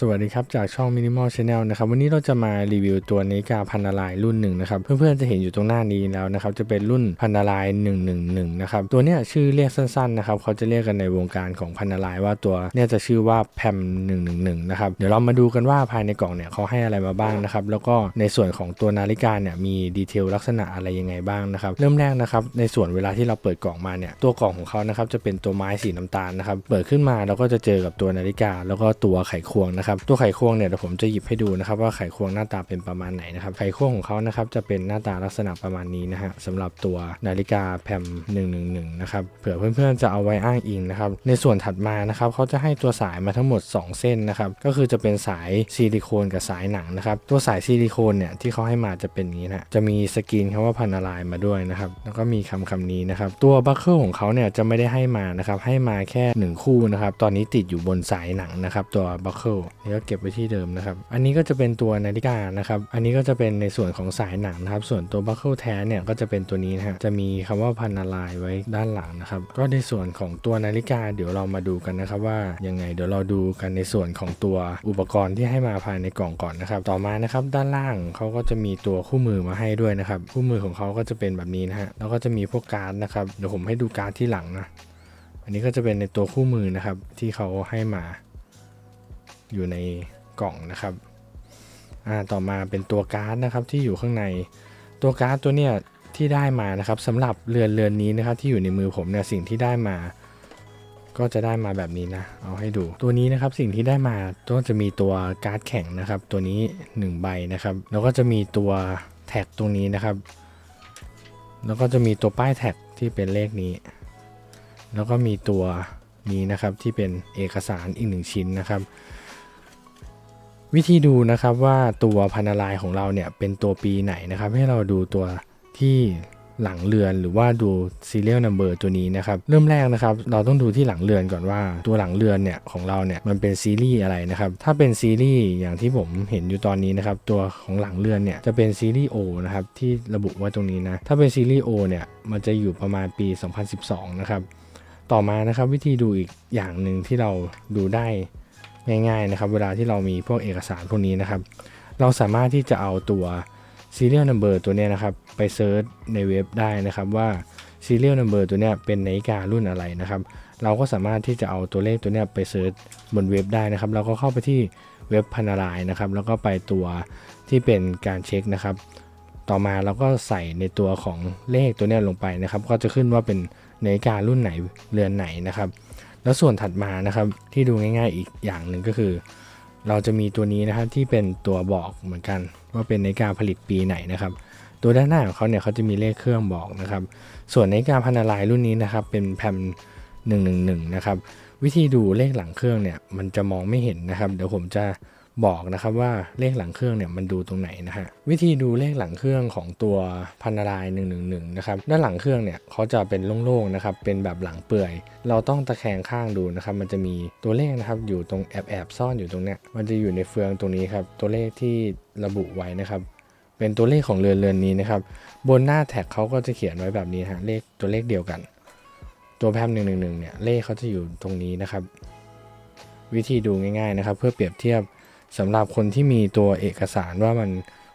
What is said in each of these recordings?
สวัสดีครับ จากช่อง Minimal Channel นะครับวันนี้เราจะมารีวิวตัวนาฬิกาพันนาลายรุ่นหนึ่งนะครับเพื่อนๆจะเห็นอยู่ตรงหน้านี้แล้วนะครับจะเป็นรุ่นพันนาลาย111นะครับตัวเนี้ยชื่อเรียกสั้นๆนะครับเขาจะเรียกกันในวงการของพันนาลายว่าตัวเนี่ยจะชื่อว่าแพม111นะครับเดี๋ยวเรามาดูกันว่าภายในกล่องเนี่ยเขาให้อะไรมาบ้างนะครับแล้วก็ในส่วนของตัวนาฬิกาเนี่ยมีดีเทลลักษณะอะไรยังไงบ้างนะครับเริ่มแรกนะครับในส่วนเวลาที่เราเปิดกล่องมาเนี่ยตัวกล่องของเขานะครับจะเป็นตัวไม้สีน้ำตาลนะครับเปิดขึ้นมาเราก็จะเจอกับตัวนาฬิกา แล้วก็ตัวไขควงนะครับตัวไขควงเนี่ยเดี๋ยวผมจะหยิบให้ดูนะครับว่าไขควงหน้าตาเป็นประมาณไหนนะครับไขควงของเขานะครับจะเป็นหน้าตาลักษณะประมาณนี้นะฮะสำหรับตัวนาฬิกาแพม111นะครับเผื่อเพื่อนๆจะเอาไว้อ้างอิงนะครับในส่วนถัดมานะครับเขาจะให้ตัวสายมาทั้งหมด 2 เส้นนะครับก็คือจะเป็นสายซิลิโคนกับสายหนังนะครับตัวสายซิลิโคนเนี่ยที่เขาให้มาจะเป็นนี้นะจะมีสกรีนคำว่าพันอะไรมาด้วยนะครับแล้วก็มีคำคำนี้นะครับตัวบัคเกิลของเขาเนี่ยจะไม่ได้ให้มานะครับให้มาแค่ 1 คู่นะครับตอนนี้ติดอยู่บนสายหนังนะครับตัวบัคเกิลนี่ก็เก็บไว้ที่เดิมนะครับ อันนี้ก็จะเป็นตัวนาฬิกานะครับ อันนี้ก็จะเป็นในส่วนของสายหนังนะครับ ส่วนตัวบัคเกิลแท้เนี่ยก็จะเป็นตัวนี้นะฮะ จะมีคำว่าพันอะไรไว้ด้านหลังนะครับ ก็ในส่วนของตัวนาฬิกาเดี๋ยวเรามาดูกันนะครับว่ายังไงเดี๋ยวเราดูกันในส่วนของตัวอุปกรณ์ที่ให้มาภายในกล่องก่อนนะครับ ต่อมานะครับด้านล่างเขาก็จะมีตัวคู่มือมาให้ด้วยนะครับ คู่มือของเขาก็จะเป็นแบบนี้นะฮะ แล้วก็จะมีพวกการ์ดนะครับ เดี๋ยวผมให้ดูการ์ดที่หลังนะ อันนี้ก็จะเป็นในตัวคู่มือนะครับที่เขาให้มา อยู่ในกล่องนะครับอ่าต่อมาเป็นตัวการ์ดนะครับที่อยู่ข้างในตัวการ์ดตัวเนี้ยที่ได้มานะครับสำหรับเรือนเรือนนี้นะครับที่อยู่ในมือผมเนี่ยสิ่งที่ได้มา ก็จะได้มาแบบนี้นะ เอาให้ดู ตัวนี้นะครับสิ่งที่ได้มาก็จะมีตัวการ์ดแข็งนะครับ ตัวนี้ 1 ใบนะครับ แล้วก็จะมีตัวแท็กตรงนี้นะครับ แล้วก็จะมีตัวป้ายแท็กที่เป็นเลขนี้ แล้วก็มีตัวนี้นะครับที่เป็นเอกสารอีกหนึ่งชิ้นนะครับ วิธีดูนะครับว่าตัวพันธลายของเราเนี่ยเป็นตัวปีไหนนะครับ ให้เราดูตัวที่หลังเรือนหรือว่าดู serial number ตัวนี้นะครับเริ่มแรกนะครับ เราต้องดูที่หลังเรือนก่อนว่าตัวหลังเรือนเนี่ยของเราเนี่ยมันเป็นซีรีส์อะไรนะครับถ้าเป็นซีรีส์อย่างที่ผมเห็นอยู่ตอนนี้นะครับตัวของหลังเรือนเนี่ยจะเป็นซีรีส์ O นะครับที่ระบุไว้ตรงนี้นะถ้าเป็นซีรีส์ O เนี่ยมันจะอยู่ประมาณปี 2012 นะครับต่อมานะครับวิธีดูอีกอย่างหนึ่งที่เราดูได้ ง่ายๆนะครับ เวลาที่เรามีพวกเอกสารพวกนี้นะครับ เราสามารถที่จะเอาตัว serial number ตัวนี้นะครับ ไปเซิร์ชในเว็บได้นะครับว่า serial number ตัวนี้เป็นนาฬิการุ่นอะไรนะครับ เราก็สามารถที่จะเอาตัวเลขตัวนี้ไปเซิร์ชบนเว็บได้นะครับ เราก็เข้าไปที่เว็บพันารายนะครับ แล้วก็ไปตัวที่เป็นการเช็คนะครับ ต่อมาเราก็ใส่ในตัวของเลขตัวนี้ลงไปนะครับ ก็จะขึ้นว่าเป็นนาฬิการุ่นไหนเรือนไหนนะครับ แล้วส่วนถัดมานะครับที่ดูง่ายๆอีกอย่างหนึ่งก็คือ เราจะมีตัวนี้นะครับที่เป็นตัวบอกเหมือนกัน ว่าเป็นนาฬิกาผลิตปีไหนนะครับ ตัวด้านหน้าของเขาเนี่ยเขาจะมีเลขเครื่องบอกนะครับ ส่วนนาฬิกาพันนาลายรุ่นนี้นะครับเป็นแพม111นะครับวิธีดูเลขหลังเครื่องเนี่ยมันจะมองไม่เห็นนะครับ เดี๋ยวผมจะ บอกนะครับว่าเลขหลังเครื่องเนี่ยมันดูตรงไหนนะฮะวิธีดูเลขหลังเครื่องของตัวพันนาลาย111นะครับด้านหลังเครื่องเนี่ยเขาจะเป็นโล่งๆนะครับเป็นแบบหลังเปื่อย เราต้องตะแคงข้างดูนะครับมันจะมีตัวเลขนะครับอยู่ตรงแอบแอบซ่อนอยู่ตรงเนี้ยมันจะอยู่ในเฟืองตรงนี้ครับตัวเลขที่ระบุไว้นะครับเป็นตัวเลขของเรือนเรือนนี้นะครับ บนหน้าแท็กเขาก็จะเขียนไว้แบบนี้ฮะเลขตัวเลขเดียวกัน ตัวแพม111เนี่ยเลขเขาจะอยู่ตรงนี้นะครับ วิธีดูง่ายๆนะครับ เพื่อเปรียบเทียบ สำหรับคนที่มีตัวเอกสารว่ามัน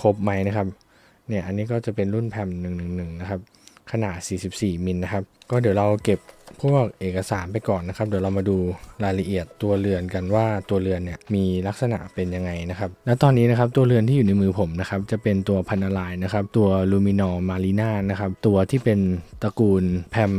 ครบไหมนะครับเนี่ยอันนี้ก็จะเป็นรุ่นแพม111 นะครับ ขนาด 44 มิลนะครับก็เดี๋ยวเราเก็บพวกเอกสารไปก่อนนะครับ เดี๋ยวเรามาดูรายละเอียดตัวเรือนกันว่าตัวเรือนเนี่ยมีลักษณะเป็นยังไงนะครับ และตอนนี้นะครับตัวเรือนที่อยู่ในมือผมนะครับจะเป็นตัวพันนาลายนะครับตัวลูมินอมารีนานะครับตัวที่เป็นตระกูลแพม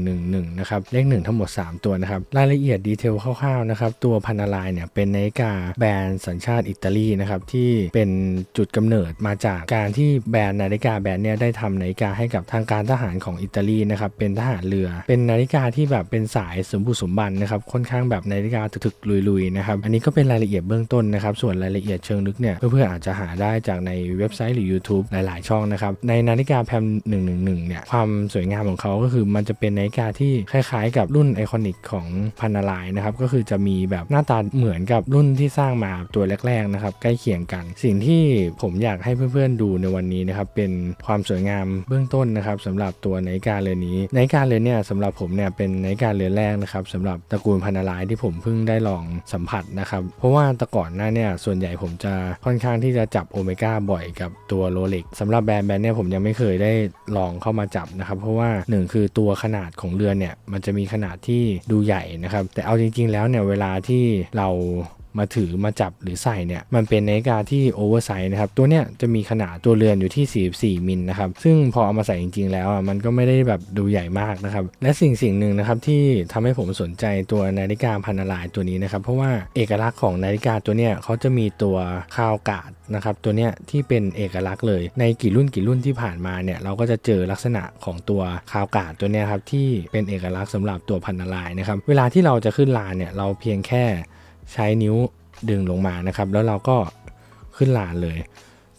111นะครับเลขหนึ่งทั้งหมด 3 ตัวนะครับรายละเอียดดีเทลคร่าวๆนะครับตัวพันนาลายเนี่ยเป็นนาฬิกาแบรนด์สัญชาติอิตาลีนะครับที่เป็นจุดกำเนิดมาจากการที่แบรนด์นาฬิกาแบรนด์เนี่ยได้ทำนาฬิกาให้กับทางการทหารของอิตาลีนะครับเป็นทหารเรือ เป็นนาฬิกาที่แบบเป็นสายสมบุกสมบันนะครับค่อนข้างแบบนาฬิกาถึกๆลุยๆนะครับอันนี้ก็เป็นรายละเอียดเบื้องต้นนะครับส่วนรายละเอียดเชิงลึกเนี่ยเพื่อนๆอาจจะหาได้จากในเว็บไซต์หรือ YouTube หลายๆ ช่องนะครับในนาฬิกาแพม111เนี่ยความสวยงามของเขาก็คือมันจะเป็นนาฬิกาที่คล้ายๆ กับรุ่นไอคอนิกของพันนาลายนะครับก็คือจะมีแบบหน้าตาเหมือนกับรุ่นที่สร้างมาตัวแรกๆนะครับใกล้เคียงกัน สิ่งที่ผมอยากให้เพื่อนๆดูในวันนี้นะครับเป็นความสวยงามเบื้องต้นนะครับสำหรับตัวนาฬิกาเรือนนี้นาฬิกากาเรือนเนี่ยสำหรับผมเนี่ยเป็นนาฬิกาเรือนแรกนะครับสำหรับตระกูลพันาลายที่ผมเพิ่งได้ลองสัมผัสนะครับ เพราะว่าแต่ก่อนหน้าเนี่ยส่วนใหญ่ผมจะค่อนข้างที่จะจับโอเมก้าบ่อยกับตัวโรเล็กสำหรับแบรนด์แบรนด์เนี่ยผมยังไม่เคยได้ลองเข้ามาจับนะครับ เพราะว่าหนึ่งคือตัวขนาดของเรือนเนี่ยมันจะมีขนาดที่ดูใหญ่นะครับแต่เอาจริง ๆ แล้วเนี่ยเวลาที่เรา มาถือมาจับหรือใส่เนี่ยมันเป็นนาฬิกาที่โอเวอร์ไซส์นะครับตัวเนี้ยจะมีขนาดตัวเรือนอยู่ที่ 44 มิลนะครับซึ่งพอเอามาใส่จริง ๆ แล้วอะมันก็ไม่ได้แบบดูใหญ่มากนะครับและสิ่งสิ่งหนึ่งนะครับที่ทำให้ผมสนใจตัวนาฬิกาพันนาลายตัวนี้นะครับเพราะว่าเอกลักษณ์ของนาฬิกาตัวเนี้ยเขาจะมีตัวคาวกาดนะครับตัวเนี้ยที่เป็นเอกลักษณ์เลยในกี่รุ่นกี่รุ่นที่ผ่านมาเนี่ยเราก็จะเจอลักษณะของตัวคาวกาดตัวเนี้ยครับที่เป็นเอกลักษณ์สำหรับตัวพันนาลายนะครับเวลาที่เราจะขึ้นลานเนี่ยเราเพียงแค่ ใช้นิ้วดึงลงมานะครับ แล้วเราก็ขึ้นลานเลย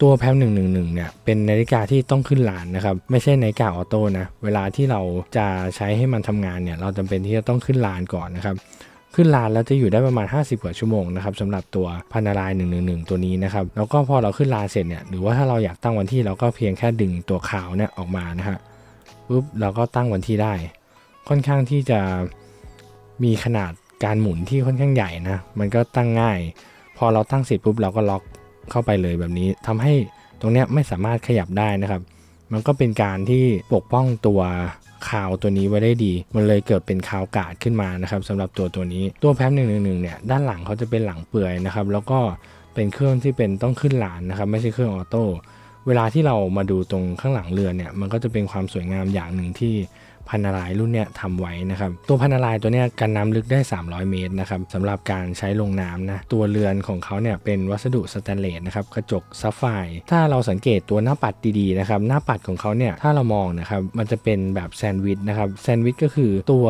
ตัวแพม111 เนี่ย เป็นนาฬิกาที่ต้องขึ้นลานนะครับ ไม่ใช่นาฬิกาออโต้นะ เวลาที่เราจะใช้ให้มันทำงานเนี่ย เราจำเป็นที่จะต้องขึ้นลานก่อนนะครับ ขึ้นลานแล้วจะอยู่ได้ประมาณ 50 กว่าชั่วโมงนะครับสำหรับตัวพันนาราย111 ตัวนี้นะครับ แล้วก็พอเราขึ้นลานเสร็จเนี่ย หรือว่าถ้าเราอยากตั้งวันที่เราก็เพียงแค่ดึงตัวขาวเนี่ยออกมานะฮะปุ๊บเราก็ตั้งวันที่ได้ ค่อนข้างที่จะมีขนาด การหมุนที่ค่อนข้างใหญ่นะ มันก็ตั้งง่าย พอเราตั้งเสร็จปุ๊บเราก็ล็อกเข้าไปเลยแบบนี้ทำให้ตรงเนี้ยไม่สามารถขยับได้นะครับ มันก็เป็นการที่ปกป้องตัวคาวตัวนี้ไว้ได้ดี มันเลยเกิดเป็นคาวกาดขึ้นมานะครับสำหรับตัวตัวนี้ ตัวแพมหนึ่งหนึ่งหนึ่งเนี่ยด้านหลังเขาจะเป็นหลังเปื่อยนะครับ แล้วก็เป็นเครื่องที่เป็นต้องขึ้นหลานนะครับ ไม่ใช่เครื่องออโต้เวลาที่เรามาดูตรงข้างหลังเรือเนี่ยมันก็จะเป็นความสวยงามอย่างหนึ่งที่ พันนาลายรุ่นเนี้ยทำไว้นะครับตัวพันนาลายตัวเนี้ยกันน้ำลึกได้ 300 เมตรนะครับสำหรับการใช้ลงน้ำนะตัวเรือนของเขาเนี่ยเป็นวัสดุสแตนเลสนะครับกระจกซัฟไฟถ้าเราสังเกตตัวหน้าปัดดีๆนะครับหน้าปัดของเขาเนี่ยถ้าเรามองนะครับมันจะเป็นแบบแซนด์วิชนะครับแซนด์วิชก็คือตัว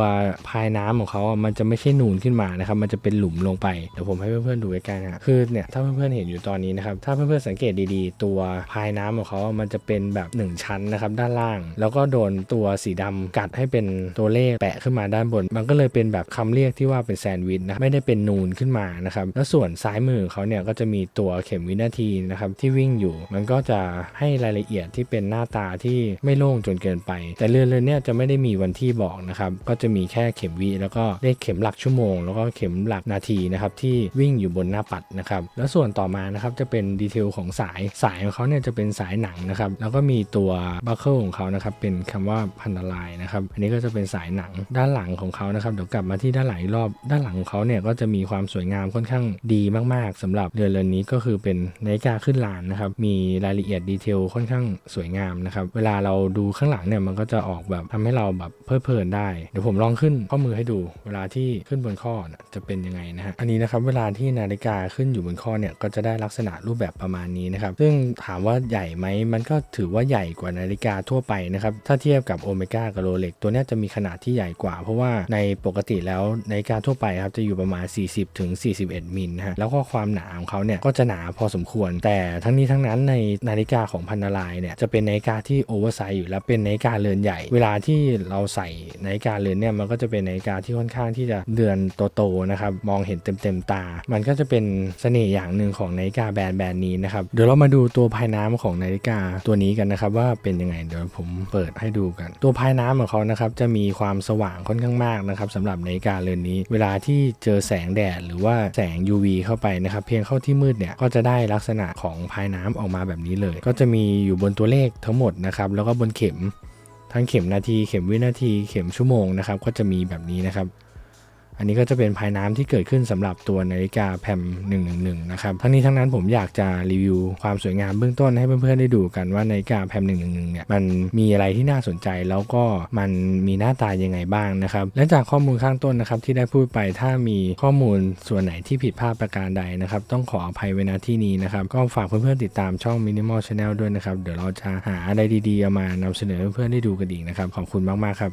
พายน้ำของเขาอะมันจะไม่ใช่นูนขึ้นมานะครับมันจะเป็นหลุมลงไปเดี๋ยวผมให้เพื่อนๆดูใกล้ๆนะคือเนี่ยถ้าเพื่อนๆเห็นอยู่ตอนนี้นะครับถ้าเพื่อนๆสังเกตดีๆ ตัวพายน้ำของเขามันจะเป็นแบบ 1 ชั้นนะครับด้านล่าง แล้วก็โดนตัวสีดำกัดให้เป็นตัวเลขแปะขึ้นมาด้านบน มันก็เลยเป็นแบบคำเรียกที่ว่าเป็นแซนด์วิชนะไม่ได้เป็นนูนขึ้นมานะครับแล้วส่วนซ้ายมือเขาเนี่ยก็จะมีตัวเข็มวินาทีนะครับที่วิ่งอยู่ มันก็จะให้รายละเอียดที่เป็นหน้าตาที่ไม่โล่งจนเกินไป แต่เรือเรือเนี่ยจะไม่ได้มีวันที่บอกนะครับก็จะมีแค่เข็มวิแล้วก็เลขเข็มหลักชั่วโมง แล้วก็เข็มหลักนาทีนะครับที่วิ่งอยู่บนหน้าปัดนะครับแล้วส่วนต่อมานะครับจะเป็นดีเทลของสายสายของเขาเนี่ยจะเป็นสายหนังนะครับแล้วก็มีตัวบัคเกิลของเขานะครับเป็นคำว่าพันนาลายนะครับอันนี้ก็จะเป็นสายหนังด้านหลังของเขานะครับ เดี๋ยวกลับมาที่ด้านหลังรอบด้านหลังของเขาเนี่ยก็จะมีความสวยงามค่อนข้างดีมากๆสำหรับเรือนเรือนนี้ก็คือเป็นนาฬิกาขึ้นลานนะครับ มีรายละเอียดดีเทลค่อนข้างสวยงามนะครับ เวลาเราดูข้างหลังเนี่ยมันก็จะออกแบบทำให้เราแบบเพลิดเพลินได้ เดี๋ยวผมลองขึ้นข้อมือให้ดู เวลาที่ขึ้นบนข้อจะเป็นยังไงนะฮะ อันนี้นะครับเวลาที่นาฬิกาขึ้นอยู่บนข้อเนี่ยก็จะได้ลักษณะรูปแบบประมาณนี้นะครับ ซึ่งถามว่าใหญ่ไหมมันก็ถือว่าใหญ่กว่านาฬิกาทั่วไปนะครับ ถ้าเทียบกับโอเมก้ากับโรเลกตัวนี้จะมีขนาดที่ใหญ่กว่า เพราะว่าในปกติแล้วนาฬิกาทั่วไปครับจะอยู่ประมาณ 40ถึง41 มิลนะฮะแล้วก็ความหนาของเขาเนี่ยก็จะหนาพอสมควร แต่ทั้งนี้ทั้งนั้นในนาฬิกาของพันนาลายเนี่ยจะเป็นนาฬิกาที่โอเวอร์ไซส์อยู่แล้วเป็นนาฬิกาเรือนใหญ่ เวลาที่เราใส่นาฬิกาเรือนเนี่ยมันก็จะเป็นนาฬิกาที่ค่อนข้างที่จะเดือนโตๆนะครับมองเห็นเต็มๆตา มันก็จะเป็นเสน่ห์อย่างหนึ่งของนาฬิกาแบรนด์แบรนด์นี้นะครับเดี๋ยวเรามาดูตัวภายน้ำของนาฬิกาตัวนี้กันนะครับว่าเป็นยังไงเดี๋ยวผมเปิดให้ดูกัน ตัวภายน้ำของเขานะครับจะมีความสว่างค่อนข้างมากนะครับสำหรับนาฬิกาเรือนนี้ เวลาที่เจอแสงแดดหรือว่าแสง UV เข้าไปนะครับ เพียงเข้าที่มืดเนี่ยก็จะได้ลักษณะของภายน้ำออกมาแบบนี้เลย ก็จะมีอยู่บนตัวเลขทั้งหมดนะครับแล้วก็บนเข็มทั้งเข็มนาทีเข็มวินาทีเข็มชั่วโมงนะครับก็จะมีแบบนี้นะครับ อันนี้ก็จะเป็นภายน้ำที่เกิดขึ้นสำหรับตัวนาฬิกาแพม111 นะครับ ทั้งนี้ทั้งนั้นผมอยากจะรีวิวความสวยงามเบื้องต้นให้เพื่อนๆได้ดูกันว่านาฬิกาแพม111 เนี่ย มันมีอะไรที่น่าสนใจแล้วก็มันมีหน้าตายังไงบ้างนะครับ และจากข้อมูลข้างต้นนะครับที่ได้พูดไปถ้ามีข้อมูลส่วนไหนที่ผิดพลาดประการใดนะครับ ต้องขออภัยไว้ณที่นี้นะครับ ก็ฝากเพื่อนๆติดตามช่อง Minimal Channel ด้วยนะครับ เดี๋ยวเราจะหาอะไรดีๆเอามานำเสนอเพื่อนๆได้ดูกันอีกนะครับ ขอบคุณมากๆครับ